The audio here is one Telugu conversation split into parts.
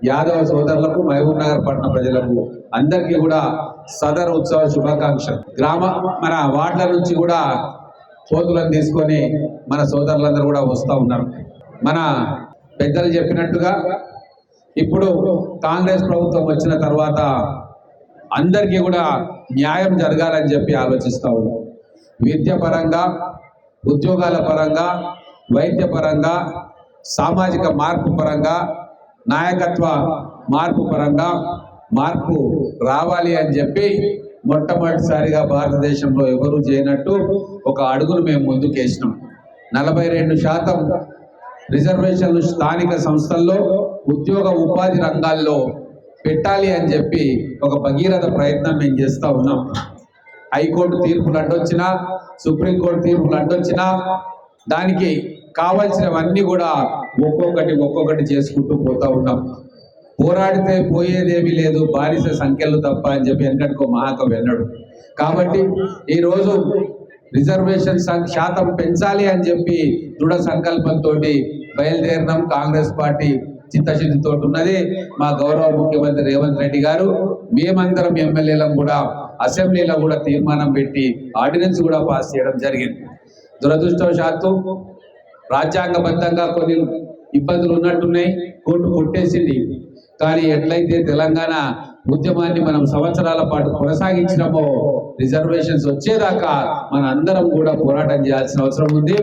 యాదవ సోదరులకు మహబూబ్ నగర్ పట్టణ ప్రజలకు అందరికీ కూడా సదర్ ఉత్సవ శుభాకాంక్షలు. గ్రామ మన వార్డుల నుంచి కూడా కోతులను తీసుకొని మన సోదరులందరూ కూడా వస్తూ ఉన్నారు. మన పెద్దలు చెప్పినట్టుగా ఇప్పుడు కాంగ్రెస్ ప్రభుత్వం వచ్చిన తర్వాత అందరికీ కూడా న్యాయం జరగాలని చెప్పి ఆలోచిస్తూ ఉన్నాం. విద్య పరంగా ఉద్యోగాల పరంగా వైద్య పరంగా సామాజిక మార్పు పరంగా నాయకత్వ మార్పు పరంగా మార్పు రావాలి అని చెప్పి మొట్టమొదటిసారిగా భారతదేశంలో ఎవరు చేయనట్టు ఒక అడుగును మేము ముందుకేసినాం. నలభై రెండు శాతం రిజర్వేషన్లు స్థానిక సంస్థల్లో ఉద్యోగ ఉపాధి రంగాల్లో పెట్టాలి అని చెప్పి ఒక భగీరథ ప్రయత్నం మేము చేస్తూ ఉన్నాం. హైకోర్టు తీర్పులు అడ్డొచ్చినా సుప్రీంకోర్టు తీర్పులు అడ్డొచ్చినా దానికి కావాల్సినవన్నీ కూడా ఒక్కొక్కటి ఒక్కొక్కటి చేసుకుంటూ పోతా ఉన్నాం. పోరాడితే పోయేదేమీ లేదు బానిస సంఖ్యలు తప్ప అని చెప్పి వెనకటికో మహాకవి అన్నాడు కాబట్టి ఈరోజు రిజర్వేషన్ సం- శాతం పెంచాలి అని చెప్పి దృఢ సంకల్పంతో బయలుదేరినాం కాంగ్రెస్ పార్టీ చిత్తశుద్ధితో ఉన్నది. మా గౌరవ ముఖ్యమంత్రి రేవంత్ రెడ్డి గారు మేమందరం ఎమ్మెల్యేలం కూడా అసెంబ్లీలో కూడా తీర్మానం పెట్టి ఆర్డినెన్స్ కూడా పాస్ చేయడం జరిగింది. దురదృష్టవశాత్తు రాజ్యాంగబద్ధంగా కొన్ని ఇబ్బందులు ఉన్నట్టున్నాయి. కోర్టు కొట్టేసింది. కానీ ఎట్లయితే తెలంగాణ ఉద్యమాన్ని మనం సంవత్సరాల పాటు కొనసాగించినామో రిజర్వేషన్స్ వచ్చేదాకా మన అందరం కూడా పోరాటం చేయాల్సిన అవసరం ఉంది.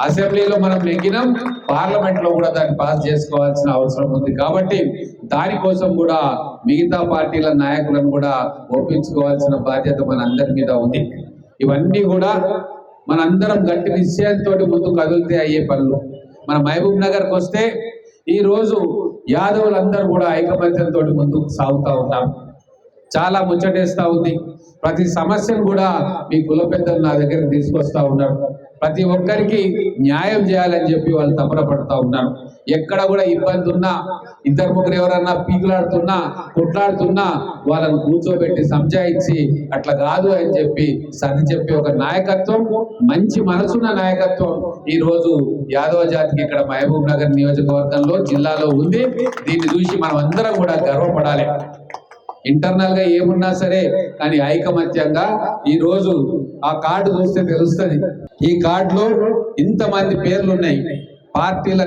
అసెంబ్లీలో మనం నెగ్గినాం పార్లమెంట్లో కూడా దాన్ని పాస్ చేసుకోవాల్సిన అవసరం ఉంది. కాబట్టి దానికోసం కూడా మిగతా పార్టీల నాయకులను కూడా ఒప్పించుకోవాల్సిన బాధ్యత మన అందరి మీద ఉంది. ఇవన్నీ కూడా మనందరం గట్టి నిశ్చయంతో ముందు కదిలితే అయ్యే పనులు. మన మహబూబ్ నగర్కి వస్తే ఈ రోజు యాదవులందరూ కూడా ఐకమత్యంతో ముందుకు సాగుతా ఉన్నారు. చాలా ముచ్చటేస్తూ ఉంది. ప్రతి సమస్యను కూడా మీ కుల పెద్దలు నా దగ్గరికి తీసుకొస్తా ఉన్నారు. ప్రతి ఒక్కరికి న్యాయం చేయాలని చెప్పి వాళ్ళు తపన పడతా ఉన్నారు. ఎక్కడ కూడా ఇబ్బంది ఉన్నా ఇద్దరు ముగ్గురు ఎవరన్నా పీకులాడుతున్నా కొట్లాడుతున్నా వాళ్ళని కూర్చోబెట్టి సంజాయించి అట్లా కాదు అని చెప్పి సర్ది చెప్పి ఒక నాయకత్వం మంచి మనసున్న నాయకత్వం ఈ రోజు యాదవ జాతికి ఇక్కడ మహబూబ్ నగర్ నియోజకవర్గంలో జిల్లాలో ఉంది. దీన్ని చూసి మనం అందరం కూడా గర్వపడాలి. ఇంటర్నల్గా ఏమున్నా సరే కానీ ఐకమత్యంగా ఈ రోజు ఆ కార్డు చూస్తే తెలుస్తుంది. ఈ కార్డులో ఇంతమంది పేర్లు ఉన్నాయి పార్టీల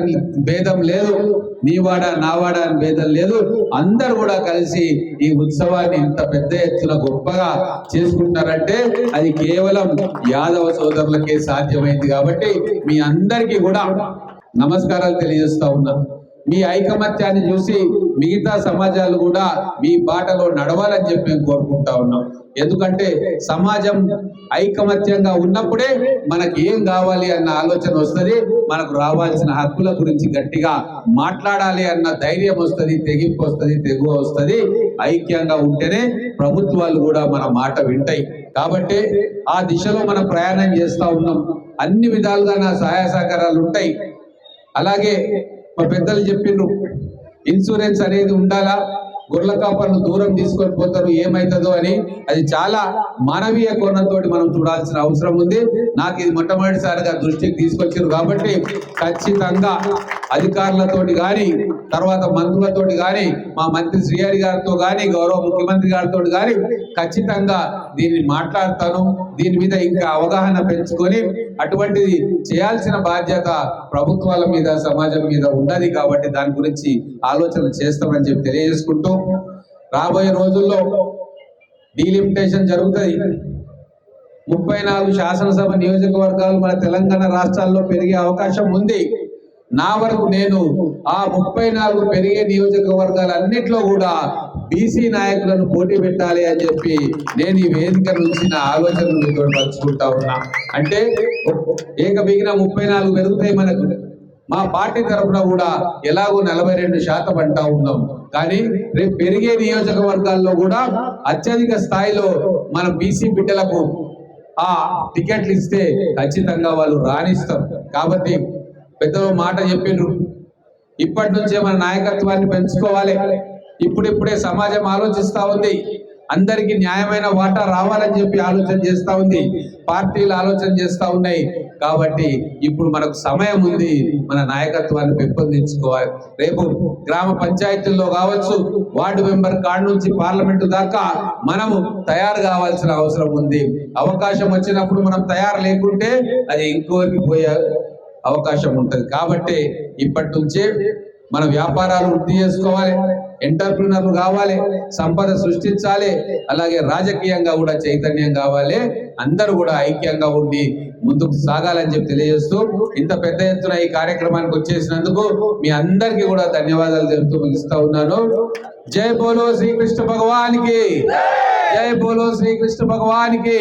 భేదం లేదు నీవాడా నావాడా అని భేదం లేదు. అందరు కూడా కలిసి ఈ ఉత్సవాన్ని ఇంత పెద్ద ఎత్తున గొప్పగా చేసుకుంటున్నారంటే అది కేవలం యాదవ సోదరులకే సాధ్యమైంది కాబట్టి మీ అందరికీ కూడా నమస్కారాలు తెలియజేస్తా ఉన్నా మీ ఐకమత్యాన్ని చూసి మిగతా సమాజాలు కూడా మీ బాటలో నడవాలని చెప్పి మేము కోరుకుంటా ఉన్నాం. ఎందుకంటే సమాజం ఐకమత్యంగా ఉన్నప్పుడే మనకి ఏం కావాలి అన్న ఆలోచన వస్తుంది మనకు రావాల్సిన హక్కుల గురించి గట్టిగా మాట్లాడాలి అన్న ధైర్యం వస్తుంది తెగింపు వస్తుంది తెగువ వస్తుంది. ఐక్యంగా ఉంటేనే ప్రభుత్వాలు కూడా మన మాట వింటాయి. కాబట్టి ఆ దిశలో మనం ప్రయాణం చేస్తూ ఉన్నాం. అన్ని విధాలుగా నా సహాయ సహకారాలు ఉంటాయి. అలాగే మా పెద్దలు చెప్పిండ్రు. ఇన్సూరెన్స్ అనేది ఉండాలా? గొర్రెల కాపర్ను దూరం తీసుకొని పోతారు ఏమవుతుందో అని. అది చాలా మానవీయ కోణంతో మనం చూడాల్సిన అవసరం ఉంది. నాకు ఇది మొట్టమొదటిసారిగా దృష్టికి తీసుకొచ్చారు కాబట్టి ఖచ్చితంగా అధికారులతోటి కానీ తర్వాత మంత్రులతోటి కానీ మా మంత్రి శ్రీహరి గారితో కానీ గౌరవ ముఖ్యమంత్రి గారితో కానీ ఖచ్చితంగా దీన్ని మాట్లాడతాను. దీని మీద ఇంకా అవగాహన పెంచుకొని అటువంటిది చేయాల్సిన బాధ్యత ప్రభుత్వాల మీద సమాజం మీద ఉన్నది కాబట్టి దాని గురించి ఆలోచన చేస్తామని చెప్పి తెలియజేసుకుంటూ రాబోయే రోజుల్లో డీలిమిటేషన్ జరుగుతుంది. ముప్పై నాలుగు శాసనసభ నియోజకవర్గాలు మన తెలంగాణ రాష్ట్రాల్లో పెరిగే అవకాశం ఉంది. నా వరకు నేను ఆ ముప్పై నాలుగు పెరిగే నియోజకవర్గాలన్నింటిలో కూడా బీసీ నాయకులను పోటీ పెట్టాలి అని చెప్పి నేను ఈ వేదిక నుంచి నా ఆలోచనలు మీతో పంచుకుంటా ఉన్నా. అంటే ఏక బిగిన ముప్పై నాలుగు పెరుగుతాయి మనకు. మా పార్టీ తరఫున కూడా ఎలాగో నలభై రెండు శాతం అంటా ఉన్నాం. కానీ రేపు పెరిగే నియోజకవర్గాల్లో కూడా అత్యధిక స్థాయిలో మన బీసీ బిడ్డలకు ఆ టికెట్లు ఇస్తే ఖచ్చితంగా వాళ్ళు రాణిస్తారు. కాబట్టి పెద్దలు మాట చెప్పిండ్రు ఇప్పటి నుంచే మన నాయకత్వాన్ని పెంచుకోవాలి. ఇప్పుడిప్పుడే సమాజం ఆలోచిస్తా ఉంది. అందరికీ న్యాయమైన వాటా రావాలని చెప్పి ఆలోచన చేస్తా ఉంది. పార్టీలు ఆలోచన చేస్తా ఉన్నాయి. కాబట్టి ఇప్పుడు మనకు సమయం ఉంది. మన నాయకత్వాన్ని పెంపొందించుకోవాలి. రేపు గ్రామ పంచాయతీల్లో కావచ్చు వార్డు మెంబర్ కాడ నుంచి పార్లమెంటు దాకా మనము తయారు కావాల్సిన అవసరం ఉంది. అవకాశం వచ్చినప్పుడు మనం తయారు లేకుంటే అది ఇంకోరికి పోయే అవకాశం ఉంటుంది. కాబట్టి ఇప్పటి నుంచే మన వ్యాపారాలు వృద్ధి చేసుకోవాలి. ఎంటర్ప్రినర్లు కావాలి సంపద సృష్టించాలి అలాగే రాజకీయంగా కూడా చైతన్యం కావాలి అందరూ కూడా ఐక్యంగా ఉండి ముందుకు సాగాలని చెప్పి తెలియజేస్తూ ఇంత పెద్ద ఎత్తున ఈ కార్యక్రమానికి వచ్చేసినందుకు మీ అందరికీ కూడా ధన్యవాదాలు తెలుపుతూ ముగిస్తా ఉన్నాను. జై బోలో శ్రీకృష్ణ భగవానికి జై బోలో శ్రీకృష్ణ భగవానికి.